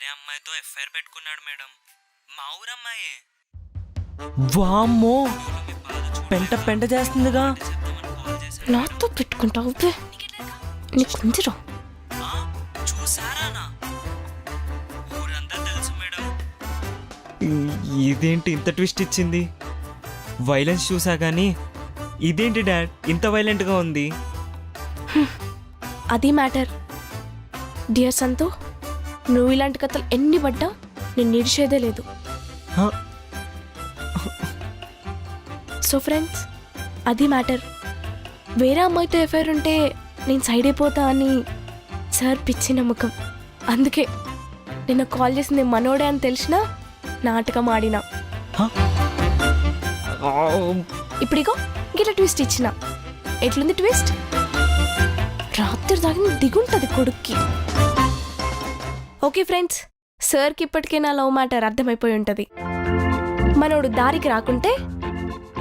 వేరే అమ్మాయితో ఎఫ్ఐఆర్ పెట్టుకున్నాడు మేడం. మా ఊరమ్మాయే. వామ్మో! పెంట పెంట చేస్తుందిగా. నాతో పెట్టుకుంటావు బే. ఆ, చూసారానా ఊరంతా తెలుసు మేడం. ఇదేంటి ఇంత ట్విస్ట్ ఇచ్చింది? వైలెన్స్ చూసా కానీ ఇదేంటి డాడ్? ఇంత వైలెంట్గా ఉంది. అది మ్యాటర్. డియర్ సంతు నువ్వు ఇలాంటి కథలు ఎన్ని పడ్డా నేను నిడిచేదే లేదు. సో ఫ్రెండ్స్ అది మ్యాటర్. వేరే అమ్మాయితో ఎఫ్ఐఆర్ ఉంటే నేను సైడ్ అయిపోతా అని సార్ పిచ్చి నమ్మకం అందుకే నిన్న కాల్ చేసింది మనోడే అని తెలిసినా నాటకం ఆడినా. ఇప్పుడిగో గిట్ల ట్విస్ట్ ఇచ్చిన. ఎట్లుంది ట్విస్ట్ రాత్రి దాగిన దిగుంటది కొడుక్కి. ఓకే ఫ్రెండ్స్ సార్కి ఇప్పటికే నా లవ్ మ్యాటర్ అర్థమైపోయి ఉంటది. మనోడు దారికి రాకుంటే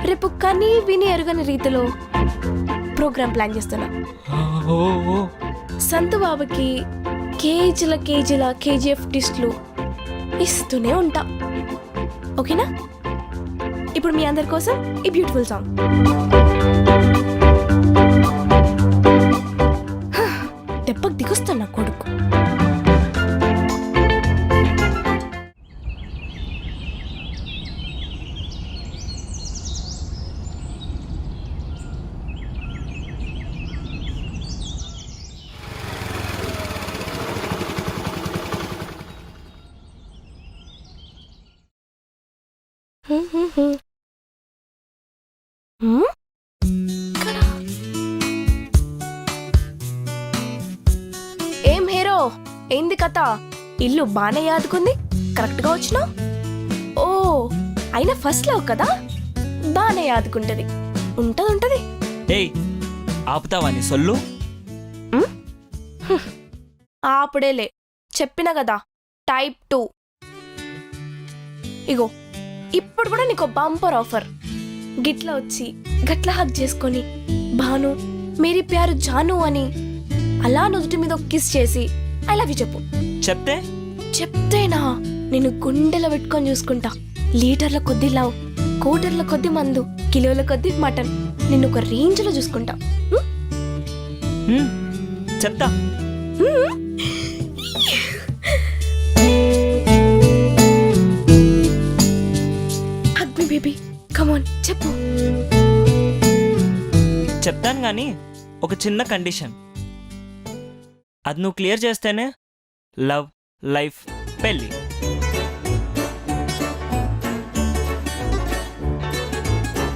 రేపు కని విని ఎరుగని రీతిలో ప్రోగ్రామ్ ప్లాన్ చేస్తున్నా. సంతు బాబుకి కేజీల కేజీల కేజీఎఫ్ టిస్ట్లు ఇస్తూనే ఉంటా. ఓకేనా? ఇప్పుడు మీ అందరి కోసం ఈ బ్యూటిఫుల్ సాంగ్. దెబ్బకు దిగొస్తాను నా కొడుకు. ఏం హీరో? ఏంది కథ? ఇల్లు బానే యాదుకుంది? కరెక్ట్గా వచ్చినా? ఓ అయినా ఫస్ట్ లవ్ కదా? బానే యాదుకుంటది. ఉంటది ఉంటది. ఏయ్ ఆపుతావా నీ సొల్లు? అప్పుడేలే చెప్పిన కదా టైప్ టూ. ఇగో ఇప్పుడు కూడా నీకు బంపర్ ఆఫర్ గిట్ల వచ్చి గట్ల హక్ చేసుకొని భాను మేరీ ప్యారు జాను అని అలా నుదుటి మీద ఒక కిస్ చేసి ఐ లవ్ యూ చెప్పు. చెప్తే? చెప్తేనా? నేను గుండెలో పెట్టుకొని చూసుకుంటా. లీటర్ల కొద్ది లవ్ కోటర్ల కొద్ది మందు కిలోల కొద్ది మటన్. నిన్ను ఒక రేంజ్లో చూసుకుంటా చెప్తా. మీ బేబీ. కమాన్ చెప్పు. చెప్తాను కానీ ఒక చిన్న కండిషన్. అది నువ్వు క్లియర్ చేస్తేనే లవ్ లైఫ్ పెళ్ళి.